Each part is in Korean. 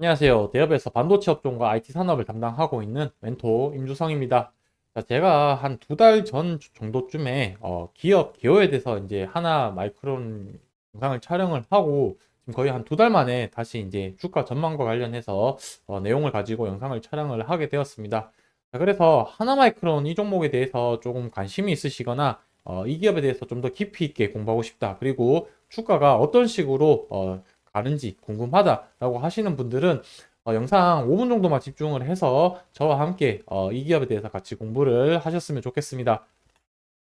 안녕하세요. 대업에서 반도체 업종과 IT 산업을 담당하고 있는 멘토 임주성입니다. 자, 제가 한 두 달 전 정도쯤에 어, 기업 기호에 대해서 이제 하나 마이크론 영상을 촬영을 하고 지금 거의 한 두 달 만에 다시 이제 주가 전망과 관련해서 어, 내용을 가지고 영상을 촬영을 하게 되었습니다. 자, 그래서 하나 마이크론 이 종목에 대해서 조금 관심이 있으시거나 어, 이 기업에 대해서 좀 더 깊이 있게 공부하고 싶다. 그리고 주가가 어떤 식으로 어, 가는지 궁금하다라고 하시는 분들은 어, 영상 5분 정도만 집중을 해서 저와 함께 어, 이 기업에 대해서 같이 공부를 하셨으면 좋겠습니다.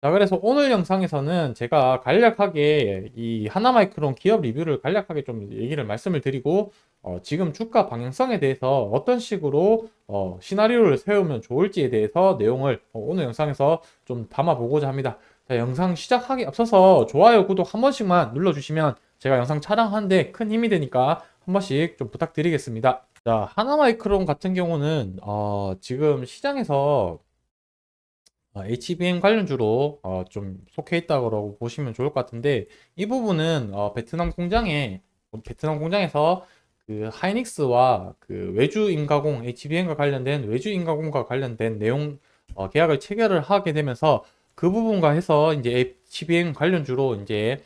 자, 그래서 오늘 영상에서는 제가 간략하게 이 하나마이크론 기업 리뷰를 간략하게 좀 얘기를 말씀을 드리고 어, 지금 주가 방향성에 대해서 어떤 식으로 어, 시나리오를 세우면 좋을지에 대해서 내용을 어, 오늘 영상에서 좀 담아보고자 합니다. 자, 영상 시작하기 앞서서 좋아요, 구독 한 번씩만 눌러주시면 제가 영상 촬영하는데 큰 힘이 되니까 한 번씩 좀 부탁드리겠습니다. 자, 하나마이크론 같은 경우는 어, 지금 시장에서 어, HBM 관련주로 어, 좀 속해 있다고 보시면 좋을 것 같은데 이 부분은 어, 베트남 공장에 베트남 공장에서 그 하이닉스와 그 외주 인가공 HBM과 관련된 외주 인가공과 관련된 내용 어, 계약을 체결을 하게 되면서 그 부분과 해서 이제 HBM 관련주로 이제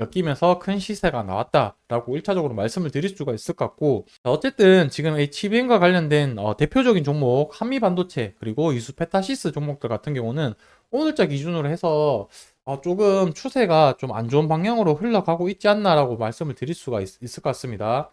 엮이면서 큰 시세가 나왔다라고 1차적으로 말씀을 드릴 수가 있을 것 같고 자, 어쨌든 지금 HBM과 관련된 어, 대표적인 종목 한미 반도체 그리고 유수 페타시스 종목들 같은 경우는 오늘자 기준으로 해서 어, 조금 추세가 좀 안 좋은 방향으로 흘러가고 있지 않나라고 말씀을 드릴 수가 있, 을것 같습니다.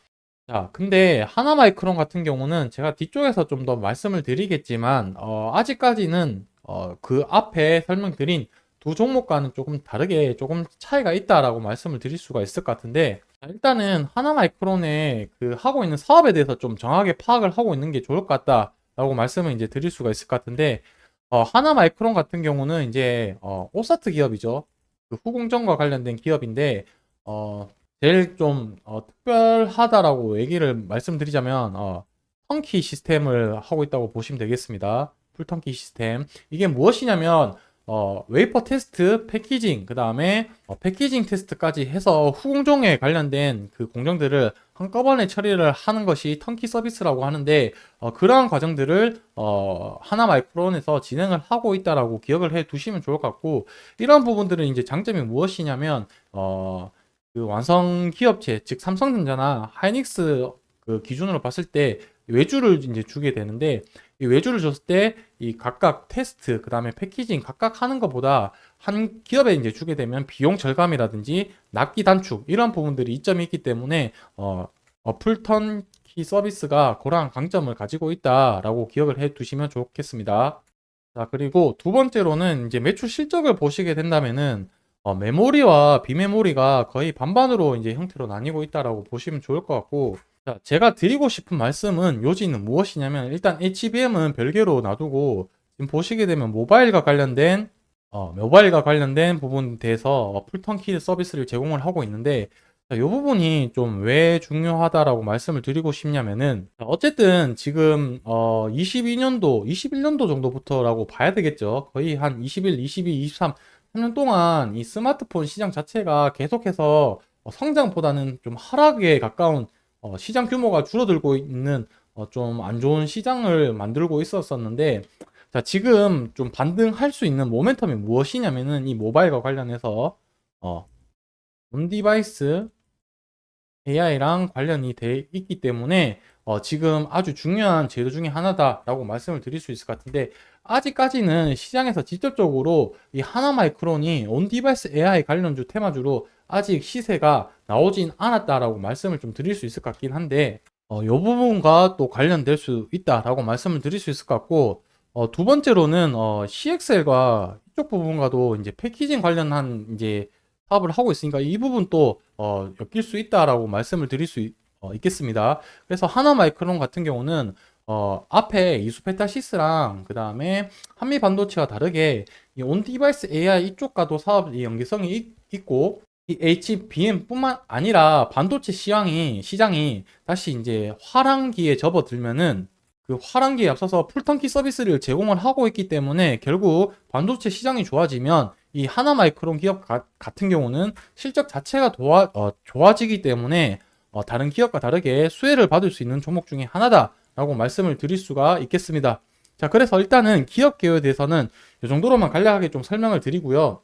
자, 근데 하나마이크론 같은 경우는 제가 뒤쪽에서 좀 더 말씀을 드리겠지만 어, 아직까지는 어, 그 앞에 설명드린 두 종목과는 조금 다르게 조금 차이가 있다라고 말씀을 드릴 수가 있을 것 같은데 자, 일단은 하나마이크론의 그 하고 있는 사업에 대해서 좀 정확하게 파악을 하고 있는 게 좋을 것 같다라고 말씀을 이제 드릴 수가 있을 것 같은데 어, 하나마이크론 같은 경우는 이제 어, 오사트 기업이죠. 그 후공정과 관련된 기업인데 어, 제일 좀 어, 특별하다라고 얘기를 말씀드리자면 어, 턴키 시스템을 하고 있다고 보시면 되겠습니다. 풀턴키 시스템 이게 무엇이냐면 어, 웨이퍼 테스트, 패키징, 그 다음에 어, 패키징 테스트까지 해서 후공정에 관련된 그 공정들을 한꺼번에 처리를 하는 것이 턴키 서비스라고 하는데 어, 그러한 과정들을 어, 하나 마이크론에서 진행을 하고 있다라고 기억을 해 두시면 좋을 것 같고 이러한 부분들은 이제 장점이 무엇이냐면 어, 그 완성 기업체 즉 삼성전자나 하이닉스 그 기준으로 봤을 때 외주를 이제 주게 되는데 이 외주를 줬을 때 이 각각 테스트 그 다음에 패키징 각각 하는 것보다 한 기업에 이제 주게 되면 비용 절감이라든지 납기 단축 이런 부분들이 이점이 있기 때문에 어, 어 풀턴키 서비스가 그러한 강점을 가지고 있다라고 기억을 해 두시면 좋겠습니다. 자, 그리고 두 번째로는 이제 매출 실적을 보시게 된다면은 어, 메모리와 비메모리가 거의 반반으로 이제 형태로 나뉘고 있다라고 보시면 좋을 것 같고 자, 제가 드리고 싶은 말씀은 요지는 무엇이냐면 일단 HBM은 별개로 놔두고 지금 보시게 되면 모바일과 관련된 어, 모바일과 관련된 부분에 대해서 어, 풀턴키 서비스를 제공을 하고 있는데 자, 이 부분이 좀 왜 중요하다라고 말씀을 드리고 싶냐면은 자, 어쨌든 지금 어, 22년도, 21년도 정도부터라고 봐야 되겠죠. 거의 한 21, 22, 23, 3년 동안 이 스마트폰 시장 자체가 계속해서 어, 성장보다는 좀 하락에 가까운 어, 시장 규모가 줄어들고 있는 어, 좀 안 좋은 시장을 만들고 있었었는데 자, 지금 좀 반등할 수 있는 모멘텀이 무엇이냐면은 이 모바일과 관련해서 어, 온 디바이스 AI랑 관련이 돼 있기 때문에 어, 지금 아주 중요한 제도 중에 하나다라고 말씀을 드릴 수 있을 것 같은데 아직까지는 시장에서 직접적으로 이 하나마이크론이 온 디바이스 AI 관련주 테마주로 아직 시세가 나오진 않았다라고 말씀을 좀 드릴 수 있을 것 같긴 한데 어, 이 부분과 또 관련될 수 있다라고 말씀을 드릴 수 있을 것 같고 어, 두 번째로는 어, CXL과 이쪽 부분과도 이제 패키징 관련한 이제 사업을 하고 있으니까 이 부분 또 어, 엮일 수 있다라고 말씀을 드릴 수 있, 어, 있겠습니다. 그래서 하나 마이크론 같은 경우는 어, 앞에 이수페타시스랑 그 다음에 한미 반도체와 다르게 이온 디바이스 AI 이쪽과도 사업 연계성이 있, 있고 이 HBM뿐만 아니라 반도체 시장이 시장이 다시 이제 화랑기에 접어들면은 그 화랑기에 앞서서 풀턴키 서비스를 제공을 하고 있기 때문에 결국 반도체 시장이 좋아지면 이 하나 마이크론 기업 가, 같은 경우는 실적 자체가 도와, 어, 좋아지기 때문에 어, 다른 기업과 다르게 수혜를 받을 수 있는 종목 중에 하나다 라고 말씀을 드릴 수가 있겠습니다. 자, 그래서 일단은 기업 개요에 대해서는 이 정도로만 간략하게 좀 설명을 드리고요.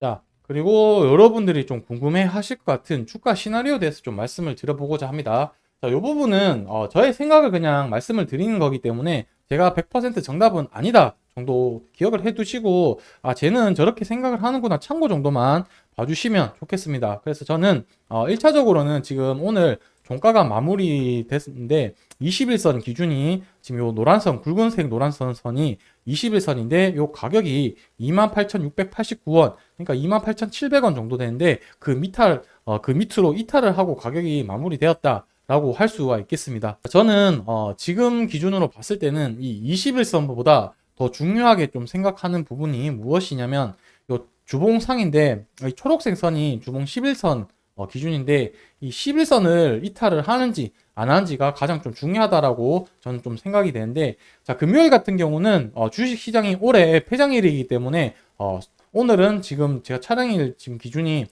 자, 그리고 여러분들이 좀 궁금해 하실 것 같은 주가 시나리오에 대해서 좀 말씀을 드려보고자 합니다. 자, 이 부분은 어, 저의 생각을 그냥 말씀을 드리는 거기 때문에 제가 100% 정답은 아니다 정도 기억을 해 두시고 아, 쟤는 저렇게 생각을 하는구나 참고 정도만 봐주시면 좋겠습니다. 그래서 저는 어, 1차적으로는 지금 오늘 종가가 마무리 됐는데 21선 기준이 지금 요 노란선 굵은색 노란선 선이 21선인데 요 가격이 28,689원 그러니까 28,700원 정도 되는데 그 밑탈 어, 그 밑으로 이탈을 하고 가격이 마무리되었다 라고 할 수가 있겠습니다. 저는 어, 지금 기준으로 봤을 때는 이 21선보다 더 중요하게 좀 생각하는 부분이 무엇이냐면 요 주봉상인데 이 초록색 선이 주봉 11선 어, 기준인데 이 11선을 이탈을 하는지 안 하는지가 가장 좀 중요하다라고 저는 좀 생각이 되는데 자 금요일 같은 경우는 어, 주식 시장이 올해 폐장일이기 때문에 어, 오늘은 지금 제가 촬영일 지금 기준이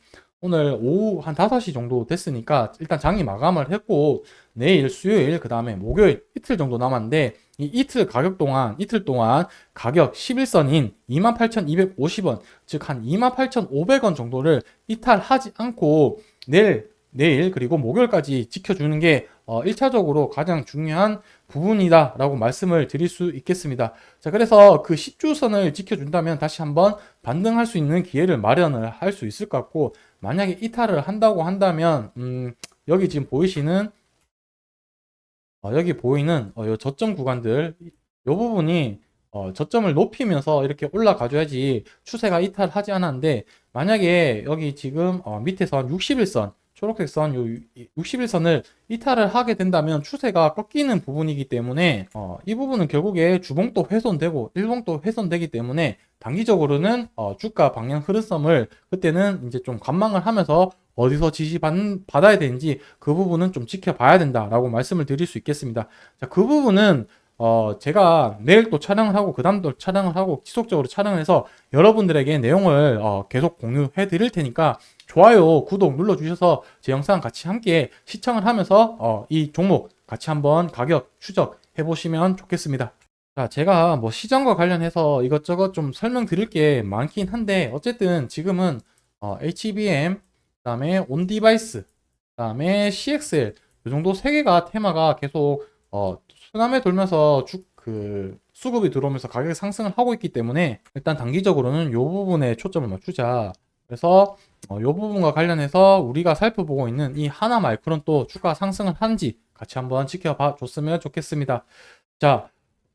오늘 오후 한 5시 정도 됐으니까 일단 장이 마감을 했고 내일 수요일 그 다음에 목요일 이틀 정도 남았는데 이 이틀 가격 동안 이틀 동안 가격 11선인 28,250원 즉 한 28,500원 정도를 이탈하지 않고 내일 내일 그리고 목요일까지 지켜주는 게 어, 1차적으로 가장 중요한 부분이다라고 말씀을 드릴 수 있겠습니다. 자, 그래서 그 10주선을 지켜준다면 다시 한번 반등할 수 있는 기회를 마련을 할 수 있을 것 같고 만약에 이탈을 한다고 한다면 음, 여기 지금 보이시는 어, 여기 보이는 어, 요 저점 구간들 요 부분이 어, 저점을 높이면서 이렇게 올라가줘야지 추세가 이탈하지 않았는데 만약에 여기 지금 어, 밑에서 한 61선 초록색 선, 요 61선을 이탈을 하게 된다면 추세가 꺾이는 부분이기 때문에 어, 이 부분은 결국에 주봉도 훼손되고 일봉도 훼손되기 때문에 단기적으로는 어, 주가 방향 흐름성을 그때는 이제 좀 관망을 하면서 어디서 지시 받, 받아야 되는지 그 부분은 좀 지켜봐야 된다라고 말씀을 드릴 수 있겠습니다. 자, 그 부분은 어, 제가 내일 또 촬영을 하고, 그 다음도 촬영을 하고, 지속적으로 촬영을 해서 여러분들에게 내용을 어, 계속 공유해 드릴 테니까 좋아요, 구독 눌러 주셔서 제 영상 같이 함께 시청을 하면서 어, 이 종목 같이 한번 가격 추적 해 보시면 좋겠습니다. 자, 제가 뭐 시장과 관련해서 이것저것 좀 설명드릴 게 많긴 한데, 어쨌든 지금은 어, HBM, 그 다음에 온디바이스, 그 다음에 CXL, 이 정도 세 개가 테마가 계속 어, 수남에 돌면서 쭉 그 수급이 들어오면서 가격이 상승을 하고 있기 때문에 일단 단기적으로는 이 부분에 초점을 맞추자. 그래서 어, 이 부분과 관련해서 우리가 살펴보고 있는 이 하나 마이크론 또 주가 상승을 하는지 같이 한번 지켜봐 줬으면 좋겠습니다. 자,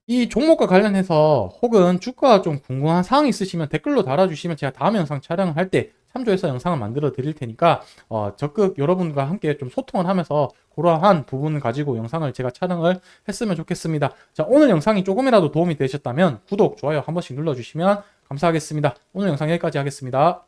이 종목과 관련해서 혹은 주가가 좀 궁금한 사항이 있으시면 댓글로 달아주시면 제가 다음 영상 촬영을 할때 참조해서 영상을 만들어 드릴 테니까 어, 적극 여러분과 함께 좀 소통을 하면서 그러한 부분을 가지고 영상을 제가 촬영을 했으면 좋겠습니다. 자, 오늘 영상이 조금이라도 도움이 되셨다면 구독, 좋아요 한 번씩 눌러주시면 감사하겠습니다. 오늘 영상 여기까지 하겠습니다.